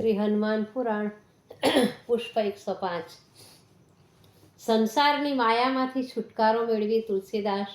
શ્રી હનુમાન પુરાણ, પુષ્પ એકસો પાંચ. સંસારની માયામાંથી છુટકારો મેળવી તુલસીદાસ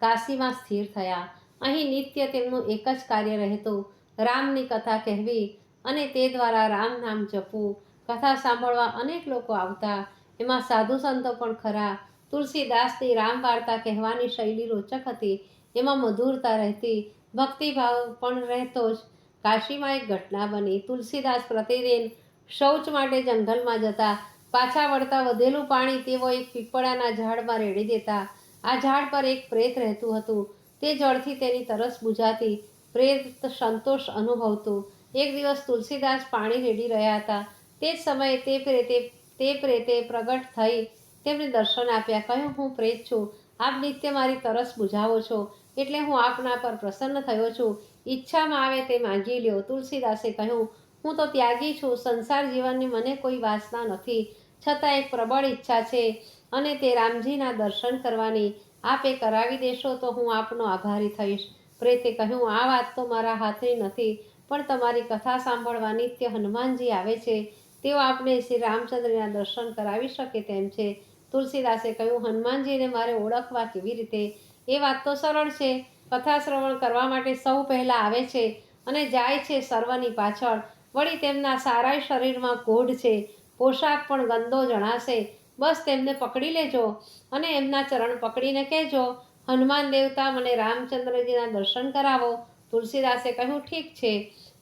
કાશીમાં સ્થિર થયા. અહીં નિત્ય તેમનું એક જ કાર્ય રહેતું. રામની કથા કહેવી અને તે દ્વારા રામ નામ જપવું. કથા સાંભળવા અનેક લોકો આવતા. એમાં સાધુ સંતો પણ ખરા. તુલસીદાસની રામ વાર્તા કહેવાની શૈલી રોચક હતી. એમાં મધુરતા રહેતી. ભક્તિભાવ પણ રહેતો જ કાશીમાં એક ઘટના બની. તુલસીદાસ પ્રતિદિન શૌચ માટે જંગલમાં જતા, પાછા વળતા વધેલું પાણી તેઓ એક પીપળાના ઝાડમાં રેડી દેતા. આ ઝાડ પર એક પ્રેત રહેતું હતું. તે જળથી તેની તરસ બુઝાતી પ્રેત સંતોષ અનુભવતું. એક દિવસ તુલસીદાસ પાણી રેડી રહ્યા હતા. તે જ સમયે તે પ્રેતે તે પ્રેતે પ્રગટ થઈ તેમને દર્શન આપ્યા. કહ્યું, હું પ્રેત છું. આપ નિત્ય મારી તરસ બુઝાવો છો. એટલે હું આપના પર પ્રસન્ન થયો છું. ઈચ્છામાં આવે તે માંગી લ્યો. તુલસીદાસે કહ્યું, હું તો ત્યાગી છું. સંસાર જીવનની મને કોઈ વાસના નથી. છતાં એક પ્રબળ ઈચ્છા છે અને તે રામજીના દર્શન કરવાની. આપે કરાવી દેશો તો હું આપનો આભારી થઈશ. પ્રેતે કહ્યું, આ વાત તો મારા હાથની નથી, પણ તમારી કથા સાંભળવા નિત્ય હનુમાનજી આવે છે. તેઓ આપણે શ્રી રામચંદ્રના દર્શન કરાવી શકે તેમ છે. તુલસીદાસે કહ્યું, હનુમાનજીને મારે ઓળખવા કેવી રીતે? એ વાત તો સરળ છે. કથા શ્રવણ કરવા માટે સૌ પહેલાં આવે છે અને જાય છે સર્વની પાછળ. વળી તેમના સારાય શરીરમાં કોઢ છે. પોશાક પણ ગંદો જણાશે. બસ તેમને પકડી લેજો અને એમના ચરણ પકડીને કહેજો, હનુમાન દેવતા મને રામચંદ્રજીના દર્શન કરાવો. તુલસીદાસે કહ્યું, ઠીક છે.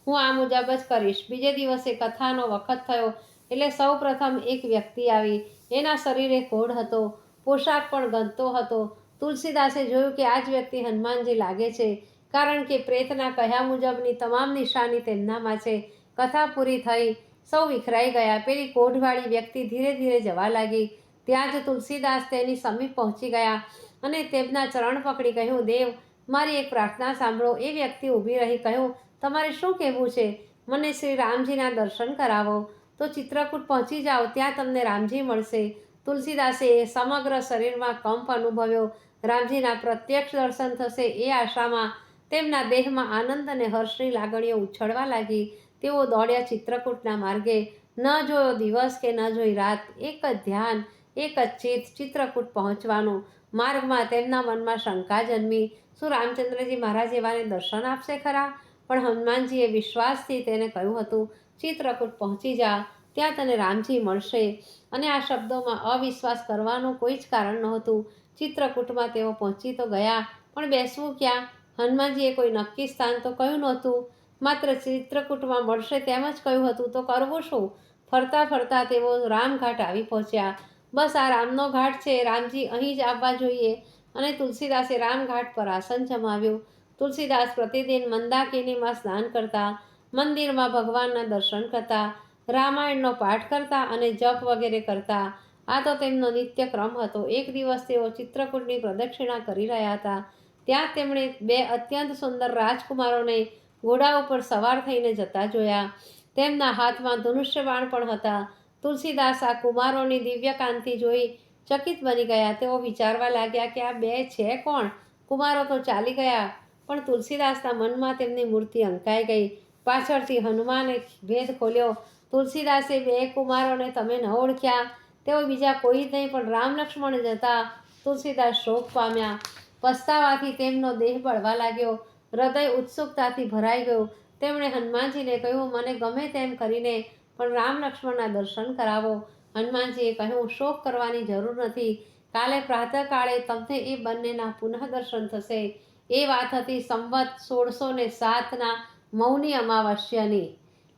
હું આ મુજબ જ કરીશ. બીજે દિવસે કથાનો વખત થયો એટલે સૌ પ્રથમ એક વ્યક્તિ આવી. એના શરીરે કોઢ હતો. પોશાક પણ ગંદતો હતો. તુલસીદાસે જોયું કે આ જ વ્યક્તિ હનુમાનજી લાગે છે, કારણ કે પ્રેતના કહ્યા મુજબની તમામ નિશાની તેમનામાં છે. કથા પૂરી થઈ, સૌ વિખરાઈ ગયા. પેલી કોઢવાળી વ્યક્તિ ધીરે ધીરે જવા લાગી. ત્યાં જ તુલસીદાસ તેની સમીપ પહોંચી ગયા અને તેમના ચરણ પકડી કહ્યું, દેવ, મારી એક પ્રાર્થના સાંભળો. એ વ્યક્તિ ઊભી રહી કહ્યું, તમારે શું કહેવું છે? મને શ્રી રામજીના દર્શન કરાવો. તો ચિત્રકૂટ પહોંચી જાઓ, ત્યાં તમને રામજી મળશે. તુલસીદાસે સમગ્ર શરીરમાં કંપ અનુભવ્યો. રામજીના પ્રત્યક્ષ દર્શન થશે એ આશામાં તેમના દેહમાં આનંદ અને હર્ષની લાગણીઓ ઉછળવા લાગી. તેઓ દોડ્યા ચિત્રકૂટના માર્ગે. ન જોયો દિવસ કે ન જોઈ રાત. એક જ ધ્યાન, એક જ ચિત્ત ચિત્રકૂટ પહોંચવાનું. માર્ગમાં તેમના મનમાં શંકા જન્મી. શું રામચંદ્રજી મહારાજ એવાને દર્શન આપશે ખરા? પણ હનુમાનજીએ વિશ્વાસથી તેને કહ્યું હતું, ચિત્રકૂટ પહોંચી જા. ત્યાં તને રામજી મળશે. અને આ શબ્દોમાં અવિશ્વાસ કરવાનું કોઈ જ કારણ નહોતું. ચિત્રકૂટમાં તેઓ પહોંચી તો ગયા, પણ બેસવું ક્યાં? હનુમાનજીએ કોઈ નક્કી સ્થાન તો કહ્યું નહોતું. માત્ર ચિત્રકૂટમાં મળશે તેમ જ કહ્યું હતું, તો કરવું શું? ફરતા ફરતા તેઓ રામઘાટ આવી પહોંચ્યા. બસ આ રામનો ઘાટ છે, રામજી અહીં જ આવવા જોઈએ. અને તુલસીદાસે રામઘાટ પર આસન જમાવ્યું. તુલસીદાસ પ્રતિદિન મંદાકિનીમાં સ્નાન કરતા, મંદિરમાં ભગવાનના દર્શન કરતા, રામાયણનો પાઠ કરતા અને જપ વગેરે કરતા. આ તો તેમનો નિત્યક્રમ હતો. એક દિવસ તેઓ ચિત્રકૂટની પ્રદક્ષિણા કરી રહ્યા હતા. ત્યાં તેમણે બે અત્યંત સુંદર રાજકુમારોને ઘોડા ઉપર સવાર થઈને જતા જોયા. તેમના હાથમાં ધનુષ્યબાણ પણ હતા. તુલસીદાસ આ કુમારોની દિવ્યકાંતિ જોઈ ચકિત બની ગયા. તેઓ વિચારવા લાગ્યા કે આ બે છે કોણ? કુમારો તો ચાલી ગયા, પણ તુલસીદાસના મનમાં તેમની મૂર્તિ અંકાઈ ગઈ. પાછળથી હનુમાને ભેદ ખોલ્યો. તુલસીદાસે બે કુમારોને તમે ન ઓળખ્યા. તેઓ બીજા કોઈ જ નહીં, પણ રામ લક્ષ્મણ જતા તુલસીદાસ શોક પામ્યા. પસ્તાવાથી તેમનો દેહ બળવા લાગ્યો. હૃદય ઉત્સુકતાથી ભરાઈ ગયું. તેમણે હનુમાનજીને કહ્યું, મને ગમે તેમ કરીને પણ રામ લક્ષ્મણના દર્શન કરાવો. હનુમાનજીએ કહ્યું, શોક કરવાની જરૂર નથી. કાલે પ્રાતઃકાળે તમને એ બંનેના પુનઃ દર્શન થશે. એ વાત હતી સંવત સોળસો ને સાતના મૌની અમાવસ્યાની.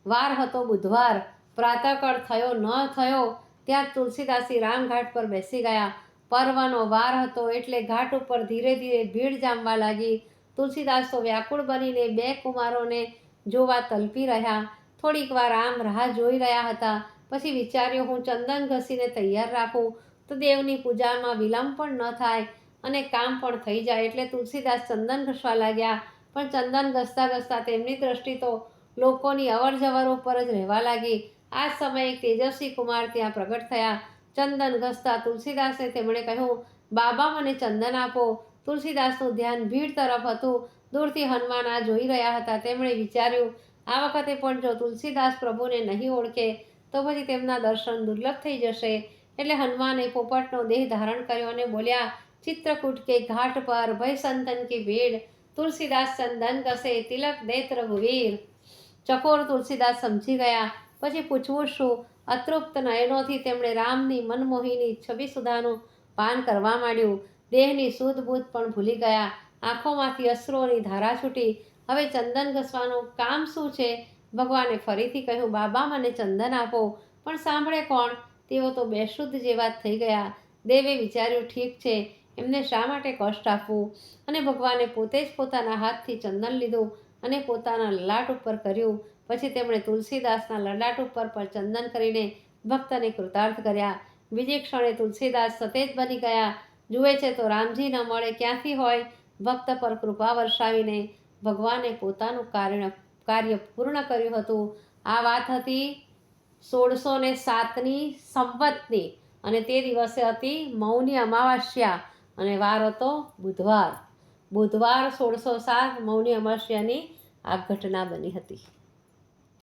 વાર હતો બુધવાર. પ્રાતઃકાળ થયો, ન થયો ત્યાં તુલસીદાસી રામઘાટ પર બેસી ગયા. પર્વનો વાર હતો એટલે ઘાટ ઉપર ધીરે ધીરે ભીડ જામવા લાગી. તુલસીદાસ તો વ્યાકુળ બનીને બે કુમારોને જોવા તલપી રહ્યા. થોડીક વાર આમ રાહ જોઈ રહ્યા હતા. પછી વિચાર્યો, હું ચંદન ઘસીને તૈયાર રાખું. તો દેવની પૂજામાં વિલંબ પણ ન થાય અને કામ પણ થઈ જાય. એટલે તુલસીદાસ ચંદન ઘસવા લાગ્યા. પણ ચંદન ઘસતા ઘસતા તેમની દ્રષ્ટિ તો લોકોની અવર જવર ઉપર જ રહેવા લાગી. આ સમયે તેજસ્વી કુમાર ત્યાં પ્રગટ થયા. ચંદન ઘસતા તુલસીદાસે તેમણે કહ્યું, બાબા, મને ચંદન આપો. તુલસીદાસનું ધ્યાન ભીડ તરફ હતું. દૂરથી હનુમાન આ જોઈ રહ્યા હતા. તેમણે વિચાર્યું, આ વખતે પણ જો તુલસીદાસ પ્રભુને નહીં ઓળખે, તો પછી તેમના દર્શન દુર્લભ થઈ જશે. એટલે હનુમાને પોપટનો દેહ ધારણ કર્યો અને બોલ્યા, ચિત્રકૂટ કે ઘાટ પર ભય સંતન કી ભીડ, તુલસીદાસ ચંદન કસે તિલક દેત રઘુવીર. ચકોર તુલસીદાસ સમજી ગયા. પછી પૂછવું શું અતૃપ્ત નયનોથી તેમણે રામની મનમોહીની છબી સુધાનું પાન કરવા માંડ્યું. દેહની શુદ્ધ બુદ્ધ પણ ભૂલી ગયા. આંખોમાંથી અશ્રુઓની ધારા છૂટી. હવે ચંદન ઘસવાનું કામ શું છે? ભગવાને ફરીથી કહ્યું, બાબા, મને ચંદન આપો. પણ સાંભળે કોણ? તેઓ તો બેશુદ્ધ જેવા થઈ ગયા. દેવે વિચાર્યું, ઠીક છે, એમને શા માટે કષ્ટ આપવું? અને ભગવાને પોતે જ પોતાના હાથથી ચંદન લીધું અને પોતાના લલાટ ઉપર કર્યું. પછી તેમણે તુલસીદાસના લડાટ ઉપર પર ચંદન કરીને ભક્તને કૃતાર્થ કર્યા. બીજે ક્ષણે તુલસીદાસ સતેજ બની ગયા. જુએ છે તો રામજી ન મળે, ક્યાંથી હોય? ભક્ત પર કૃપા વર્ષાવીને ભગવાને પોતાનું કાર્ય કાર્ય પૂર્ણ કર્યું હતું. આ વાત હતી સોળસો ને સાતની સંવતની અને તે દિવસે હતી મૌની અમાવાસ્યા અને વાર હતો બુધવાર. બુધવાર સોળસો સાત મૌની અમાસ્યાની આ ઘટના બની હતી.